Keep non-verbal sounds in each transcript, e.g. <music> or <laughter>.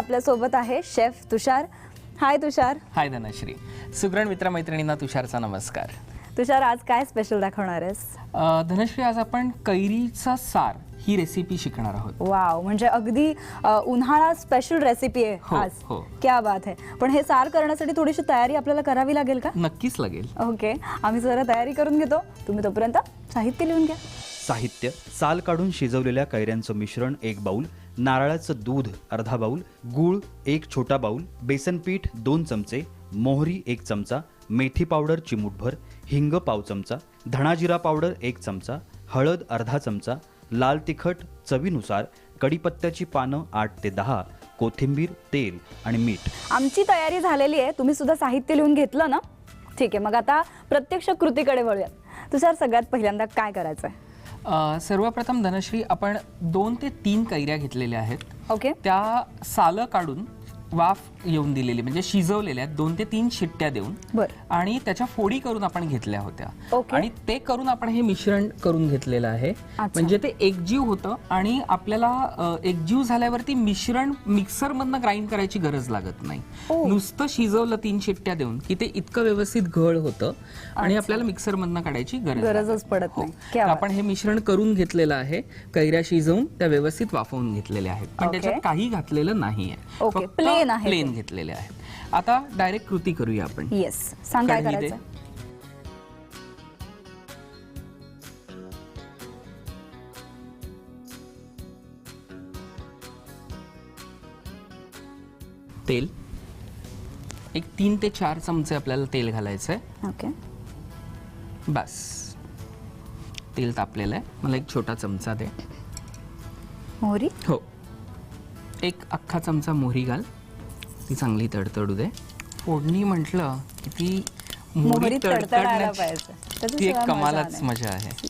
आपल्यासोबत आहे शेफ तुषार. हाय तुषार. हाय धनश्री. सुग्रण मित्रमैत्रिणींना तुषारचा नमस्कार. तुषार आज काय स्पेशल दाखवणार आहेस? धनश्री आज आपण कैरीचा सार ही रेसिपी शिकणार आहोत. वाव म्हणजे अगदी अ, उन्हाळा स्पेशल रेसिपी आहे हो, आज. हो. क्या बात आहे पण हे सार करण्यासाठी थोडीशी तयारी आपल्याला करावी लागेल का? नक्कीच लागेल. ओके आम्ही जरा तयारी करून घेतो. तुम्ही तोपर्यंत साहित्य लिहून घ्या. साहित्य साल काढून शिजवलेल्या कैऱ्यांचं मिश्रण एक बाऊल नारळाचं दूध अर्धा बाऊल गूळ एक छोटा बाऊल बेसन पीठ दोन चमचे मोहरी एक चमचा मेथी पावडर चिमूटभर हिंग पाव चमचा धणाजिरा पावडर एक चमचा हळद अर्धा चमचा लाल तिखट चवीनुसार कढीपत्त्याची पानं आठ ते दहा कोथिंबीर तेल आणि मीठ. आमची तयारी झालेली आहे. तुम्ही सुद्धा साहित्य लिहून घेतलं ना? ठीक आहे मग आता प्रत्यक्ष कृतीकडे वळूयात. तुषार सगळ्यात पहिल्यांदा काय करायचं आहे अ, सर्वप्रथम धनश्री आपण दोन ते तीन कैऱ्या घेतलेल्या आहेत. ओके. त्या सालं काढून वाफ येऊन दिलेली म्हणजे शिजवलेल्या आहेत दोन ते तीन शिट्ट्या देऊन बर आणि त्याच्या फोडी करून आपण घेतल्या होत्या ओके. आणि ते करून आपण हे मिश्रण करून घेतलेलं आहे म्हणजे ते एकजीव होतं आणि आपल्याला अ, एकजीव झाल्यावरती मिश्रण मिक्सर मधनं ग्राइंड करायची गरज लागत नाही ओ. नुसतं शिजवलं तीन शिट्ट्या देऊन की ते इतकं व्यवस्थित घळ होतं आणि आपल्याला मिक्सर मधनं काढायची गरज गरजच पडत हो. नाही. तर क्या बात. आपण हे मिश्रण करून घेतलेलं आहे कैऱ्या शिजवून त्या व्यवस्थित वाफवून घेतलेल्या आहेत पण. त्याच्यात काही घातलेलं नाहीये ओके, plain आहे. प्लेन घेतलेले आहेत. आता डायरेक्ट कृती करूया आपण. येस सांग काय कढई दे. करायचं. तेल. एक तीन ते चार चमचे आपल्याला तेल घालायचं आहे ओके बस. तेल तापलेलं आहे. मला एक छोटा चमचा दे. मोहरी? हो. एक अख्खा चमचा मोहरी घाल. ती चांगली तडतडू दे. फोडणी म्हटलं की ती मोहरी तडतडायला तडतडण्याची- पाहिजे. त्याची ती एक सगळं मजा कमालच. मजा आहे.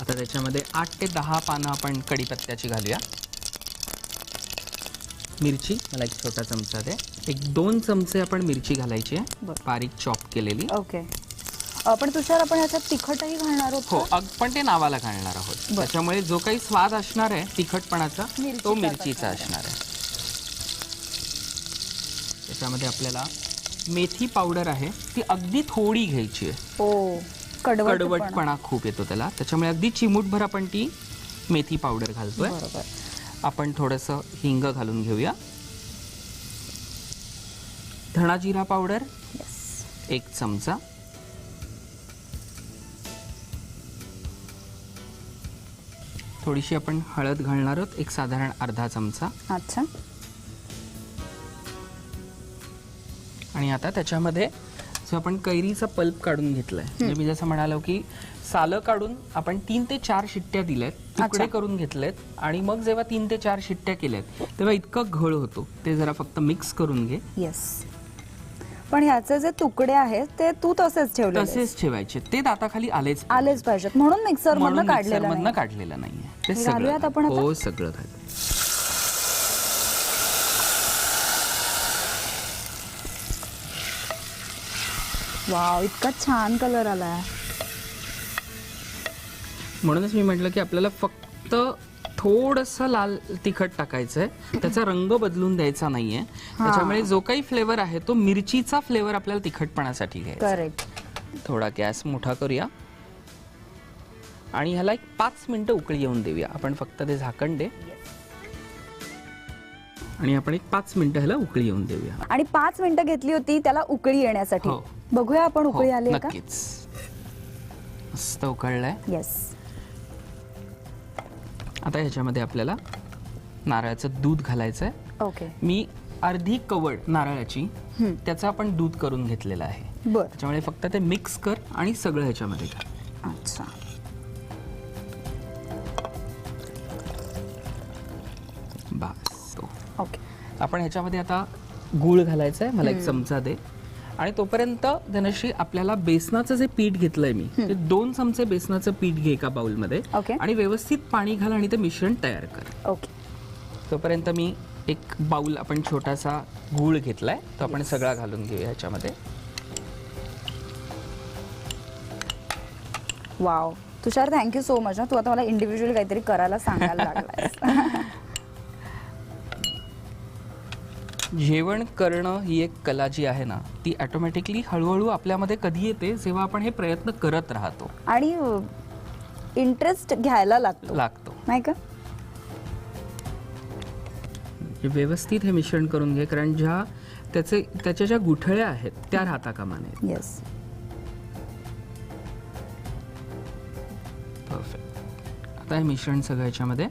आता त्याच्यामध्ये आठ ते दहा पानं आपण कढीपत्त्याची घालूया. मिरची मला एक छोटा चमचा दे. एक दोन चमचे आपण मिरची घालायची आहे. बरं. बारीक चॉप केलेली. ओके. अ, पण तुषार आपण ह्याच्यात तिखटही घालणार हो होतो अग- पण ते नावाला घालणार आहोत. त्याच्यामुळे जो काही स्वाद असणार आहे तिखटपणाचा तो मिरचीचाच मिरचीचा असणार असणार आहे. त्याच्यामध्ये आपल्याला मेथी पावडर आहे. ती अगदी थोडी घ्यायची आहे. हो कडवट कडवटपणा खूप येतो त्याला. त्याच्यामुळे अगदी चिमूटभर आपण ती मेथी पावडर घालतोय. बरोबर. आपण थोडंसं हिंग घालून घेऊया. धणाजिरा पावडर. येस एक चमचा. थोडीशी आपण हळद घालणार आहोत. एक साधारण अर्धा चमचा. अच्छा. आणि आता त्याच्यामध्ये जो आपण कैरीचा पल्प काढून घेतलाय. म्हणजे मी जसं म्हणालो की सालं काढून आपण तीन ते चार शिट्ट्या दिल्यात तुकडे करून घेतलेत आणि मग जेव्हा तीन ते चार शिट्ट्या केल्यात तेव्हा इतकं घळ होतो. ते जरा फक्त मिक्स करून घे. येस पण ह्याचे जे तुकडे आहेत ते तू तसेच ठेवले तसेच ठेवायचे. ते दाताखाली आलेच आलेच पाहिजेत. म्हणून मिक्सर मधनं म्हणून काढलेलं मिक्सरमधनं नाही. काढलेलं नाहीये. ते हे घालूयात. आपण आता? हो सगळं घाल. वाव इतका छान कलर आलाय. म्हणूनच मी म्हटलं की आपल्याला फक्त थोडस लाल तिखट टाकायचंय. त्याचा रंग बदलून द्यायचा नाहीये. त्याच्यामुळे जो काही फ्लेवर आहे तो मिरचीचा फ्लेवर आपल्याला तिखटपणासाठी घ्यायचा. करेक्ट थोडा गॅस मोठा करूया. आणि ह्याला एक पाच मिनिटं उकळी येऊन देऊया. आपण फक्त ते झाकण दे. आणि आपण एक पाच मिनिटं ह्याला उकळी येऊन देऊया. आणि पाच मिनिटं घेतली होती त्याला उकळी येण्यासाठी. हो. बघूया आपण हो, उकळी आली का? नक्कीच. मस्त उकळलंय. येस आता ह्याच्यामध्ये आपल्याला नारळाचं दूध घालायचंय. ओके मी अर्धी कवड नारळाची त्याचं आपण दूध करून घेतलेलं आहे. बर. त्याच्यामुळे फक्त ते मिक्स कर आणि सगळं ह्याच्यामध्ये घाल. अच्छा. बस तो. ओके आपण ह्याच्यामध्ये आता गूळ घालायचं आहे मला एक चमचा दे. आणि तोपर्यंत धनश्री आपल्याला बेसनाचं जे पीठ घेतलंय मी ते दोन चमचे बेसनाचं पीठ घे एका बाउलमध्ये ओके. आणि व्यवस्थित पाणी घाल आणि ते मिश्रण तयार कर. ओके. तोपर्यंत मी एक बाउल आपण छोटासा गूळ घेतलाय तो आपण सगळा घालून घेऊया ह्याच्यामध्ये. Wow. Tushar thank you so much तू आता मला इंडिव्हिज्युअल काहीतरी करायला सांगायला लागलाय <laughs> जेवण करणं ही एक कला जी आहे ना ती ऑटोमॅटिकली हळूहळू आपल्यामध्ये कधी येते जेव्हा आपण हे प्रयत्न करत राहतो. आणि इंटरेस्ट घ्यायला लागतो. लागतो. नाही का? हे व्यवस्थित हे मिश्रण करून घे कारण ज्या त्याचे त्याच्या ज्या गुठळ्या आहेत त्या राहता कामा नये येस परफेक्ट आता हे मिश्रण सगळं याच्यामध्ये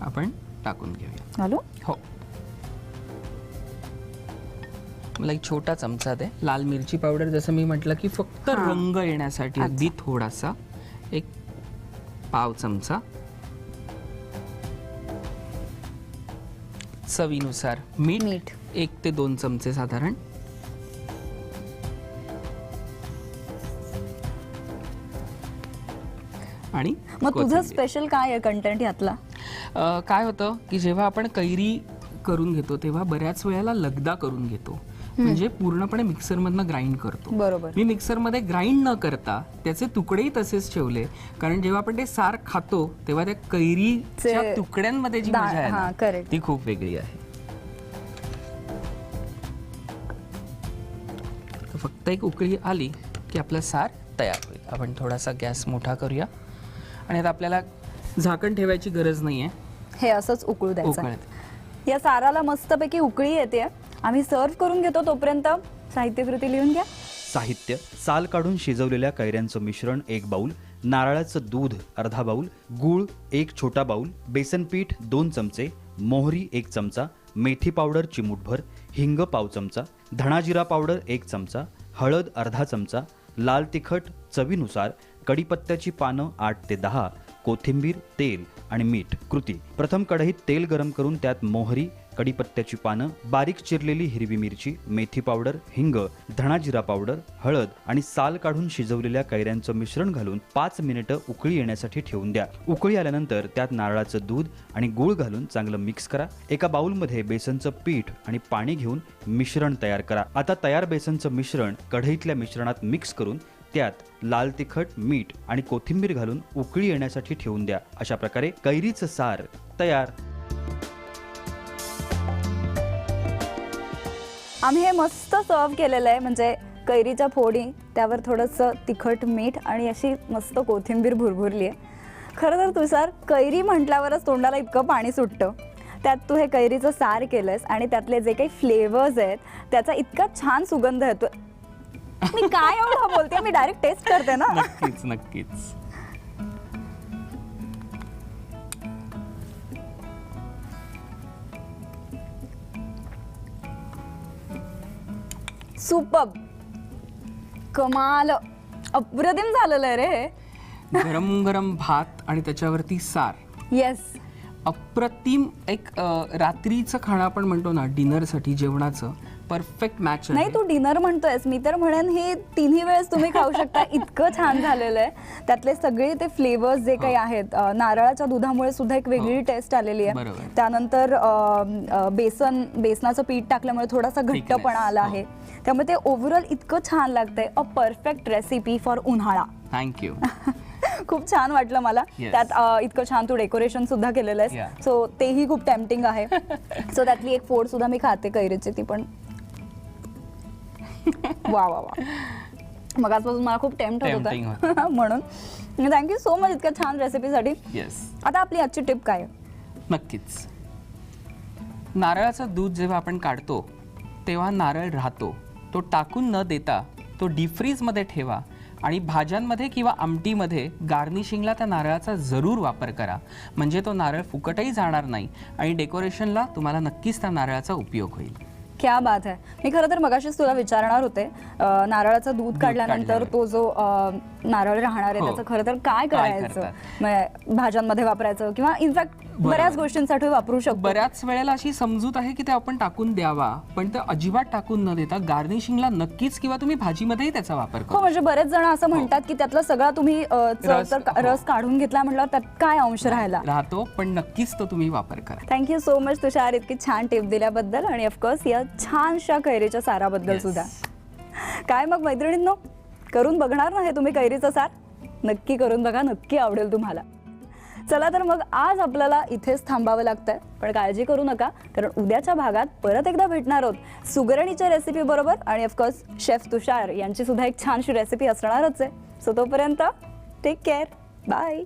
आपण टाकून घेऊया. घालू हो. मला एक छोटा चमचा दे लाल मिरची पावडर जसं मी म्हटलं की फक्त हां. रंग येण्यासाठी अगदी थोडासा एक पाव चमचा चवीनुसार मीठ मीठ. एक ते दोन चमचे साधारण आणि मग तुझं कोथिंबीर. स्पेशल काय आहे कंटेंट यातला अ, काय होतं की जेव्हा आपण कैरी करून घेतो तेव्हा बऱ्याच वेळेला लगदा करून घेतो म्हणजे पूर्णपणे मिक्सरमधनं ग्राइंड करतो. बरोबर. मी मिक्सरमध्ये ग्राइंड न करता त्याचे तुकडेही तसेच ठेवले. कारण जेव्हा आपण ते सार खातो तेव्हा त्या कैरीच्या चे- तुकड्यांमध्ये जी मजा आहे हां, ना correct. ती खूप वेगळी आहे. तर फक्त एक उकळी आली की आपलं सार तयार होईल. आपण थोडासा गॅस मोठा करूया. आणि आता आपल्याला झाकण ठेवायची गरज नाही आहे हे असंच उकळू द्यायचं. उकळत. या साराला मस्तपैकी उकळी येते. आम्ही सर्व करून घेतो तोपर्यंत. साहित्यकृती लिहून घ्या. साहित्य साल काढून शिजवलेल्या कैऱ्यांचं मिश्रण एक बाऊल नारळाचं दूध अर्धा बाऊल गूळ एक छोटा बाऊल बेसन पीठ दोन चमचे मोहरी एक चमचा मेथी पावडर चिमूटभर हिंग पाव चमचा धणाजिरा पावडर एक चमचा हळद अर्धा चमचा लाल तिखट चवीनुसार कडीपत्त्याची पानं आठ ते दहा कोथिंबीर तेल आणि मीठ कृती. प्रथम कढईत तेल गरम करून त्यात मोहरी कढीपत्त्याची पानं बारीक चिरलेली हिरवी मिरची मेथी पावडर हिंग धणाजिरा पावडर हळद आणि साल काढून शिजवलेल्या कैऱ्यांचं मिश्रण घालून पाच मिनिटं उकळी येण्यासाठी ठेवून द्या. उकळी आल्यानंतर त्यात नारळाचं दूध आणि गूळ घालून चांगलं मिक्स करा. एका बाउलमध्ये बेसनचं पीठ आणि पाणी घेऊन मिश्रण तयार करा. आता तयार बेसनचं मिश्रण कढईतल्या मिश्रणात मिक्स करून त्यात लाल तिखट मीठ आणि कोथिंबीर घालून उकळी येण्यासाठी ठेवून द्या. अशा प्रकारे कैरीचं सार तयार आम्ही हे मस्त सर्व केलेलं आहे. म्हणजे कैरीच्या फोडी त्यावर थोडंसं तिखट मीठ आणि अशी मस्त कोथिंबीर भुरभुरली आहे. खरं तर तुषार कैरी म्हटल्यावरच तोंडाला इतकं पाणी सुटतं. त्यात तू हे कैरीचं सार केलंस आणि त्यातले जे काही फ्लेवर्स आहेत त्याचा इतका छान सुगंध येतो मी काय एवढं बोलते मी डायरेक्ट टेस्ट करते ना. नक्कीच नक्कीच. सुपर कमाल. अप्रतिम झालेलं आहे रे. गरम गरम भात आणि त्याच्यावरती सार. येस अप्रतिम एक अ, रात्रीचं खाणं आपण म्हणतो ना डिनरसाठी जेवणाचं परफेक्ट मॅच नाही तू डिनर म्हणतोयस. मी तर म्हणेन हे तिन्ही वेळेस तुम्ही खाऊ शकता. <laughs> इतकं छान झालेलं आहे. त्यातले सगळे ते फ्लेवर्स जे काही आहेत अं, नारळाच्या दुधामुळे सुद्धा एक वेगळी हो. टेस्ट आलेली आहे. त्यानंतर बेसन बेसनाचं पीठ टाकल्यामुळे थोडासा घट्टपणा आला हो. आहे. त्यामुळे ते ओव्हरऑल इतकं छान लागतंय. अ परफेक्ट रेसिपी फॉर उन्हाळा. थँक्यू <laughs> खूप छान वाटलं मला. Yes. त्यात इतकं छान तू डेकोरेशन सुद्धा केलेलं Yeah. आहेस सो तेही खूप टेम्पटिंग आहे. <laughs> सो त्यातली एक फोड सुद्धा मी खाते कैरीची ती पण <laughs> वा वा वा. मग आजपासून मला खूप टेम्प्ट होत. Tempting होतं. <laughs> म्हणून. थँक्यू सो मच इतक्या छान रेसिपीसाठी येस आता आपली आजची टिप काय? आहे? नक्कीच. नारळाचं दूध जेव्हा आपण काढतो तेव्हा नारळ राहतो. तो टाकून न देता तो डीफ्रीजमध्ये ठेवा आणि भाज्यांमध्ये किंवा आमटीमध्ये गार्निशिंगला त्या नारळाचा जरूर वापर करा. म्हणजे तो नारळ फुकटही जाणार नाही आणि डेकोरेशनला तुम्हाला नक्कीच त्या नारळाचा उपयोग होईल. क्या बात आहे मी खरं तर मगाशीच तुला विचारणार होते अं, नारळाचं दूध काढल्यानंतर काढल्यावर. तो जो अं, नारळ राहणार आहे हो. त्याचं खरं तर काय काय करायचं? करतात? म्हणजे भाज्यांमध्ये वापरायचं किंवा इनफॅक्ट बऱ्याच गोष्टींसाठी वापरू शकतो. बऱ्याच वेळेला अशी समजूत आहे की ते आपण टाकून द्यावा पण ते अजिबात टाकून न देता गार्निशिंगला नक्कीच किंवा तुम्ही भाजीमध्येही त्याचा वापर हो करा म्हणजे बरेच जण असं म्हणतात की त्यातला सगळा तुम्ही अ, च- रस, तर का- हो. रस काढून घेतला म्हटल्यावर त्यात काय अंश राहिला? राहतो पण नक्कीच तो तुम्ही वापर करा. Thank you so much Tushar. इतकी छान टिप दिल्याबद्दल आणि ऑफकोर्स या छानशा कैरीच्या साराबद्दल Yes. सुद्धा. काय मग मैत्रिणींनो? करून बघणार ना हे तुम्ही कैरीचं सार? नक्की करून बघा नक्की आवडेल तुम्हाला. चला तर मग आज आपल्याला इथेच थांबावं लागतंय. पण काळजी करू नका कारण उद्याच्या भागात परत एकदा भेटणार आहोत. सुगरणीच्या रेसिपी बरोबर आणि ऑफकोर्स शेफ तुषार यांची सुद्धा एक छानशी रेसिपी असणारच आहे. सो तोपर्यंत टेक केअर बाय